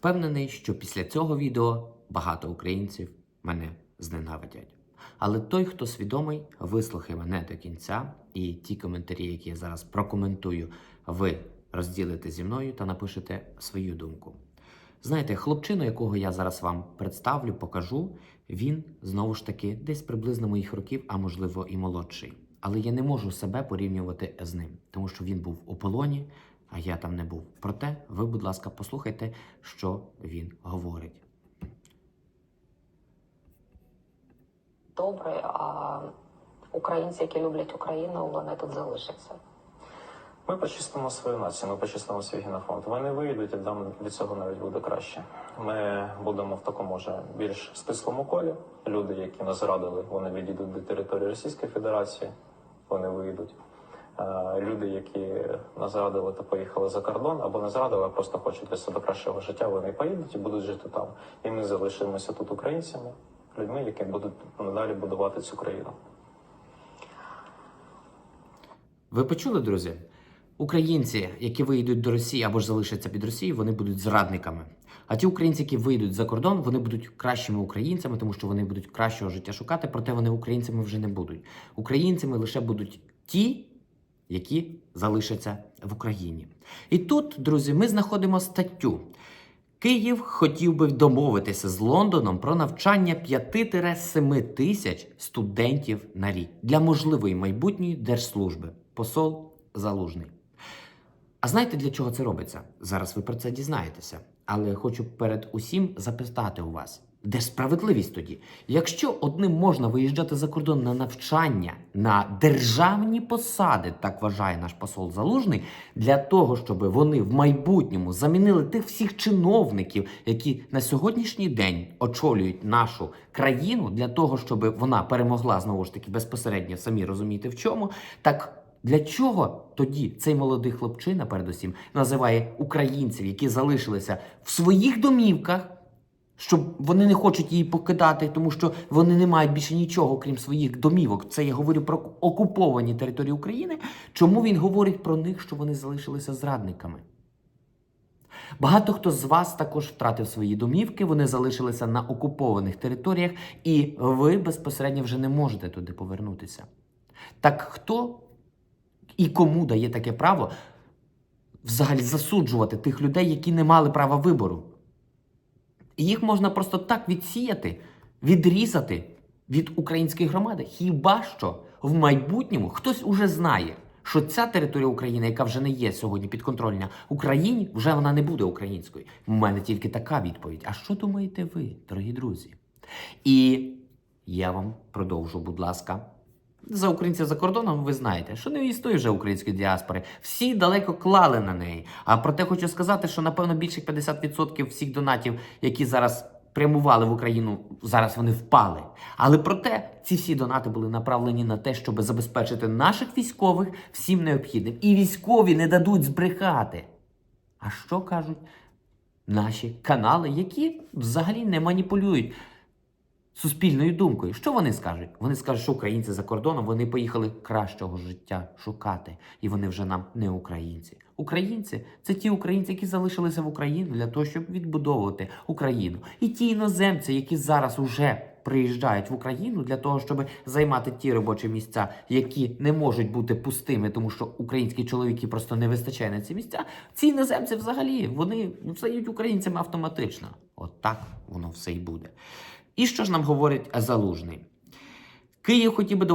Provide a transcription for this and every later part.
Впевнений, що після цього відео багато українців мене зненавидять. Але той, хто свідомий, вислухає мене до кінця, і ті коментарі, які я зараз прокоментую, ви розділите зі мною та напишете свою думку. Знаєте, хлопчину, якого я зараз вам представлю, покажу, він знову ж таки десь приблизно моїх років, а можливо і молодший. Але я не можу себе порівнювати з ним, тому що він був у полоні, а я там не був. Проте, ви, будь ласка, послухайте, що він говорить. добре, а українці, які люблять Україну, вони тут залишаться. Ми почистимо свою націю, ми почистимо свій генофонд. Вони вийдуть, і нам від цього навіть буде краще. Ми будемо в такому вже більш стислому колі. Люди, які нас зрадили, вони відійдуть до території Російської Федерації, вони вийдуть. Е, Люди, які нас зрадили та поїхали за кордон, або не зрадили, а просто хочуть для себе кращого життя, вони поїдуть і будуть жити там. І ми залишимося тут українцями, людьми, які будуть надалі будувати цю країну. Ви почули, друзі? Українці, які вийдуть до Росії або ж залишаться під Росією, вони будуть зрадниками. А ті українці, які вийдуть за кордон, вони будуть кращими українцями, тому що вони будуть кращого життя шукати, проте вони українцями вже не будуть. Українцями лише будуть ті, які залишаться в Україні. І тут, друзі, ми знаходимо статтю. Київ хотів би домовитися з Лондоном про навчання 5-7 тисяч студентів на рік для можливої майбутньої держслужби. Посол Залужний. А знаєте, для чого це робиться? Зараз ви про це дізнаєтеся. Але хочу перед усім запитати у вас, де справедливість тоді? Якщо одним можна виїжджати за кордон на навчання на державні посади, так вважає наш посол Залужний, для того, щоб вони в майбутньому замінили тих всіх чиновників, які на сьогоднішній день очолюють нашу країну, для того, щоб вона перемогла знову ж таки безпосередньо, самі розумієте в чому, так. Для чого тоді цей молодий хлопчина, передусім, називає українців, які залишилися в своїх домівках, щоб вони не хочуть її покидати, тому що вони не мають більше нічого, крім своїх домівок. Це я говорю про окуповані території України. Чому він говорить про них, що вони залишилися зрадниками? Багато хто з вас також втратив свої домівки, вони залишилися на окупованих територіях, і ви безпосередньо вже не можете туди повернутися. Так хто і кому дає таке право взагалі засуджувати тих людей, які не мали права вибору? І їх можна просто так відсіяти, відрізати від української громади. Хіба що в майбутньому хтось уже знає, що ця територія України, яка вже не є сьогодні підконтрольна Україні, вже вона не буде українською. У мене тільки така відповідь. А що думаєте ви, дорогі друзі? І я вам продовжу, будь ласка. За українців за кордоном ви знаєте, що не існує вже української діаспори. Всі далеко клали на неї. А проте хочу сказати, що напевно більше 50% всіх донатів, які зараз прямували в Україну, зараз вони впали. Але проте ці всі донати були направлені на те, щоб забезпечити наших військових всім необхідним. І військові не дадуть збрехати. А що кажуть наші канали, які взагалі не маніпулюють суспільною думкою. Що вони скажуть? Вони скажуть, що українці за кордоном вони поїхали кращого життя шукати, і вони вже нам не українці. Українці це ті українці, які залишилися в Україні для того, щоб відбудовувати Україну, і ті іноземці, які зараз уже приїжджають в Україну для того, щоб займати ті робочі місця, які не можуть бути пустими, тому що українські чоловіки просто не вистачає на ці місця. Ці іноземці взагалі вони стають українцями автоматично. От так воно все і буде. І що ж нам говорить Залужний? Київ хотів би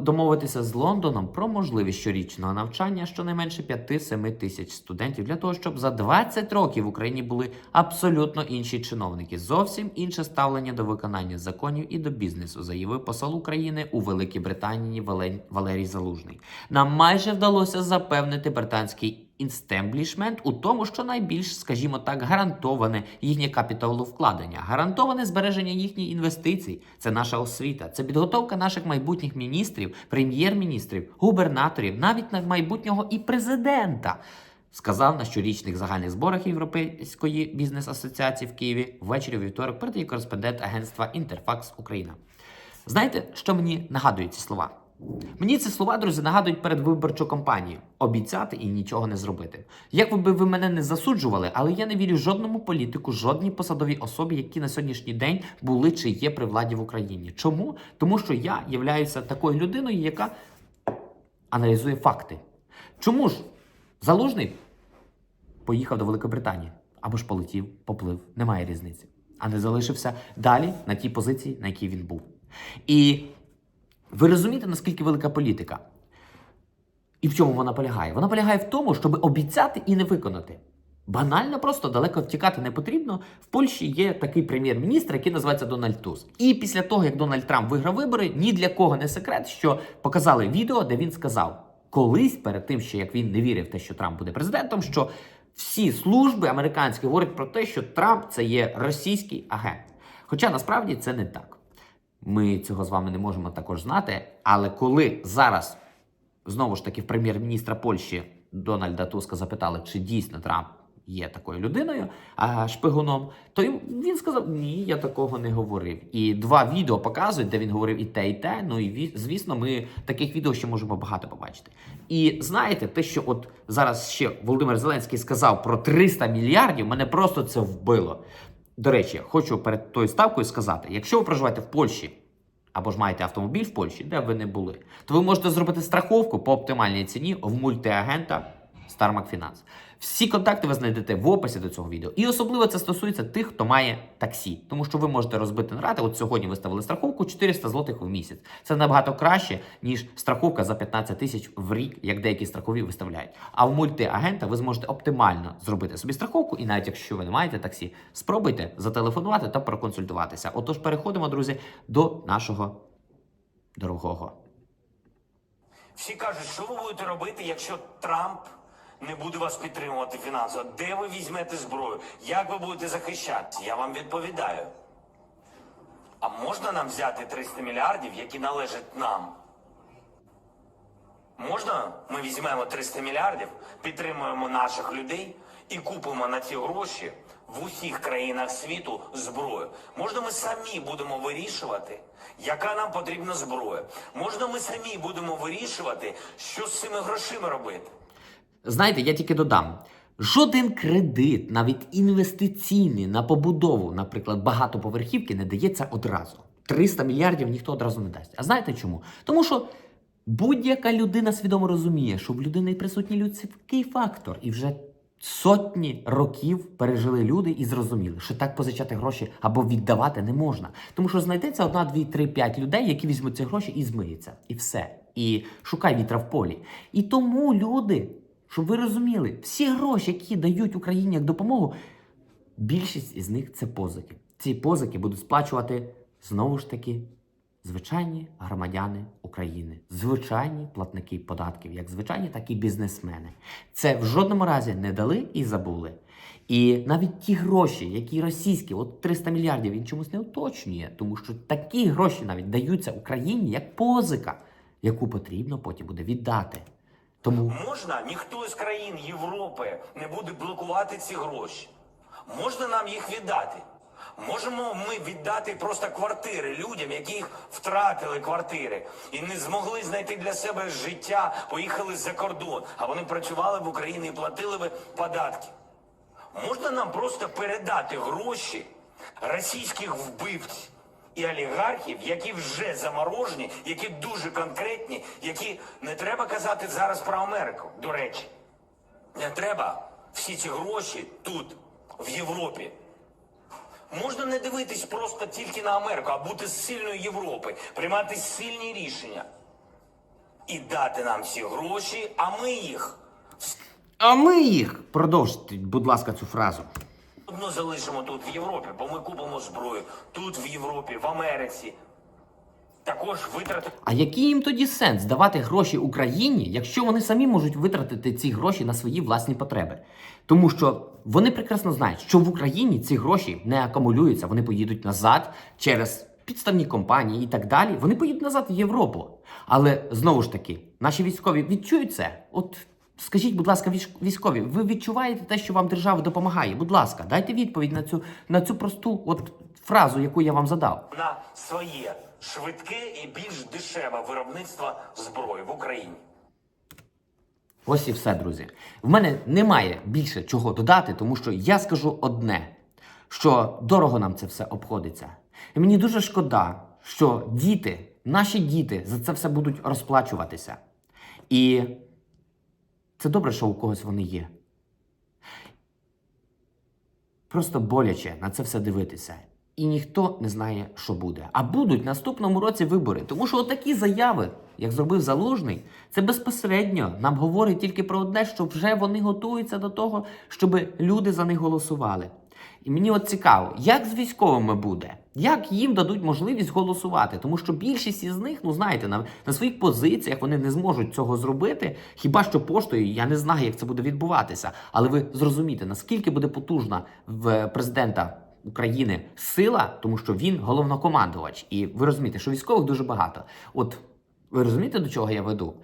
домовитися з Лондоном про можливість щорічного навчання щонайменше 5-7 тисяч студентів для того, щоб за 20 років в Україні були абсолютно інші чиновники. Зовсім інше ставлення до виконання законів і до бізнесу, заявив посол України у Великій Британії Валерій Залужний. Нам майже вдалося запевнити британський інстемблішмент у тому, що найбільш, скажімо так, гарантоване їхнє капіталовкладення, гарантоване збереження їхніх інвестицій. Це наша освіта, це підготовка наших майбутніх міністрів, прем'єр-міністрів, губернаторів, навіть на майбутнього і президента. Сказав на щорічних загальних зборах Європейської бізнес-асоціації в Києві ввечері у вівторок передає кореспондент агентства Інтерфакс Україна. Знаєте, що мені нагадують ці слова? Мені ці слова, друзі, нагадують передвиборчу кампанію обіцяти і нічого не зробити. Як би ви мене не засуджували, але я не вірю жодному політику, жодній посадовій особі, які на сьогоднішній день були чи є при владі в Україні. Чому? Тому що я являюся такою людиною, яка аналізує факти. Чому ж залужний поїхав до Великобританії або ж полетів, поплив, немає різниці, а не залишився далі на тій позиції, на якій він був. І ви розумієте, наскільки велика політика? І в чому вона полягає? Вона полягає в тому, щоб обіцяти і не виконати. Банально просто далеко втікати не потрібно. В Польщі є такий прем'єр-міністр, який називається Дональд Туск. І після того, як Дональд Трамп виграв вибори, ні для кого не секрет, що показали відео, де він сказав колись, перед тим, що як він не вірив те, що Трамп буде президентом, що всі служби американські говорять про те, що Трамп це є російський агент. Хоча насправді це не так. Ми цього з вами не можемо також знати. Але коли зараз знову ж таки в прем'єр-міністра Польщі Дональда Туска запитали, чи дійсно Трамп є такою людиною, а шпигуном, то він сказав: Ні, я такого не говорив. І два відео показують, де він говорив і те, і те. Ну і ві- звісно, ми таких відео ще можемо багато побачити. І знаєте, те, що от зараз ще Володимир Зеленський сказав про 300 мільярдів, мене просто це вбило. До речі, хочу перед тою ставкою сказати: якщо ви проживаєте в Польщі або ж маєте автомобіль в Польщі, де б ви не були, то ви можете зробити страховку по оптимальній ціні в мультиагента Starmac Finance. Всі контакти ви знайдете в описі до цього відео. І особливо це стосується тих, хто має таксі, тому що ви можете розбити на рати. От сьогодні виставили страховку 400 злотих в місяць. Це набагато краще, ніж страховка за 15 тисяч в рік, як деякі страхові виставляють. А в мультиагента ви зможете оптимально зробити собі страховку, і навіть якщо ви не маєте таксі, спробуйте зателефонувати та проконсультуватися. Отож, переходимо, друзі, до нашого дорогого. Всі кажуть, що ви будете робити, якщо Трамп не буде вас підтримувати фінансово? Де ви візьмете зброю? Як ви будете захищатися? Я вам відповідаю. А можна нам взяти 300 мільярдів, які належать нам? Можна ми візьмемо 300 мільярдів, підтримуємо наших людей і купимо на ці гроші в усіх країнах світу зброю? Можна ми самі будемо вирішувати, яка нам потрібна зброя? Можна ми самі будемо вирішувати, що з цими грошима робити? Знаєте, я тільки додам. Жоден кредит, навіть інвестиційний на побудову, наприклад, багатоповерхівки, не дається одразу. 300 мільярдів ніхто одразу не дасть. А знаєте чому? Тому що будь-яка людина свідомо розуміє, що в людини присутній людський фактор, і вже сотні років пережили люди і зрозуміли, що так позичати гроші або віддавати не можна. Тому що знайдеться одна, дві, три, п'ять людей, які візьмуть ці гроші і змиються. І все. І шукай вітра в полі. І тому люди. Щоб ви розуміли, всі гроші, які дають Україні як допомогу, більшість із них це позики. Ці позики будуть сплачувати знову ж таки звичайні громадяни України, звичайні платники податків, як звичайні, так і бізнесмени. Це в жодному разі не дали і забули. І навіть ті гроші, які російські, от 300 мільярдів, він чомусь не уточнює, тому що такі гроші навіть даються Україні як позика, яку потрібно потім буде віддати. Тому Можна ніхто з країн Європи не буде блокувати ці гроші. Можна нам їх віддати. Можемо ми віддати просто квартири людям, які втратили квартири і не змогли знайти для себе життя, поїхали за кордон, а вони працювали в Україні і платили би податки. Можна нам просто передати гроші російських вбивців і олігархів, які вже заморожені, які дуже конкретні, які не треба казати зараз про Америку. До речі, не треба всі ці гроші тут, в Європі. Можна не дивитись просто тільки на Америку, а бути з сильної Європи, приймати сильні рішення і дати нам ці гроші, а ми їх А ми їх продовжте, будь ласка, цю фразу. Одно залишимо тут в Європі, бо ми купимо зброю тут, в Європі, в Америці. Також витрати А який їм тоді сенс давати гроші Україні, якщо вони самі можуть витратити ці гроші на свої власні потреби? Тому що вони прекрасно знають, що в Україні ці гроші не акумулюються, вони поїдуть назад через підставні компанії і так далі. Вони поїдуть назад в Європу. Але знову ж таки, наші військові відчують це. От скажіть, будь ласка, військові, ви відчуваєте те, що вам держава допомагає? Будь ласка, дайте відповідь на цю на цю просту от фразу, яку я вам задав. на своє швидке і більш дешеве виробництво зброї в Україні. Ось і все, друзі. В мене немає більше чого додати, тому що я скажу одне: що дорого нам це все обходиться. І мені дуже шкода, що діти, наші діти, за це все будуть розплачуватися. І це добре, що у когось вони є. Просто боляче на це все дивитися. І ніхто не знає, що буде. А будуть наступному році вибори. Тому що отакі заяви, як зробив Залужний, це безпосередньо нам говорить тільки про одне, що вже вони готуються до того, щоб люди за них голосували. І мені от цікаво, як з військовими буде, як їм дадуть можливість голосувати, тому що більшість із них, ну знаєте, на, на своїх позиціях вони не зможуть цього зробити. Хіба що поштою, я не знаю, як це буде відбуватися. Але ви зрозумієте, наскільки буде потужна в президента України сила, тому що він головнокомандувач. І ви розумієте, що військових дуже багато. От ви розумієте, до чого я веду?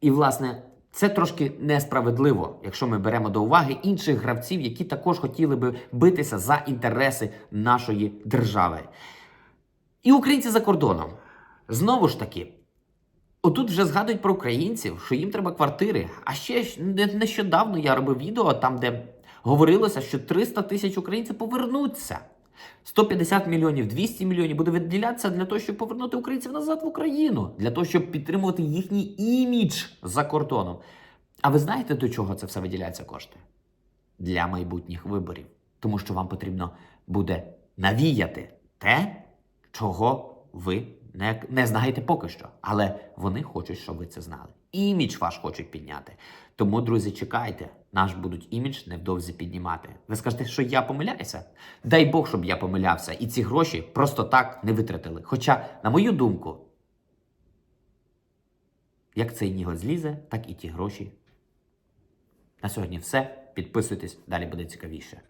І, власне, це трошки несправедливо, якщо ми беремо до уваги інших гравців, які також хотіли би битися за інтереси нашої держави. І українці за кордоном. Знову ж таки, отут вже згадують про українців, що їм треба квартири. А ще не- нещодавно я робив відео там, де говорилося, що 300 тисяч українців повернуться. 150 мільйонів, 200 мільйонів буде виділятися для того, щоб повернути українців назад в Україну, для того, щоб підтримувати їхній імідж за кордоном. А ви знаєте, до чого це все виділяється кошти? Для майбутніх виборів. Тому що вам потрібно буде навіяти те, чого ви не, не знаєте поки що. Але вони хочуть, щоб ви це знали. Імідж ваш хочуть підняти. Тому, друзі, чекайте, наш будуть імідж невдовзі піднімати. Ви скажете, що я помиляюся? Дай Бог, щоб я помилявся, і ці гроші просто так не витратили. Хоча, на мою думку, як цей нігод злізе, так і ті гроші. На сьогодні все. Підписуйтесь, далі буде цікавіше.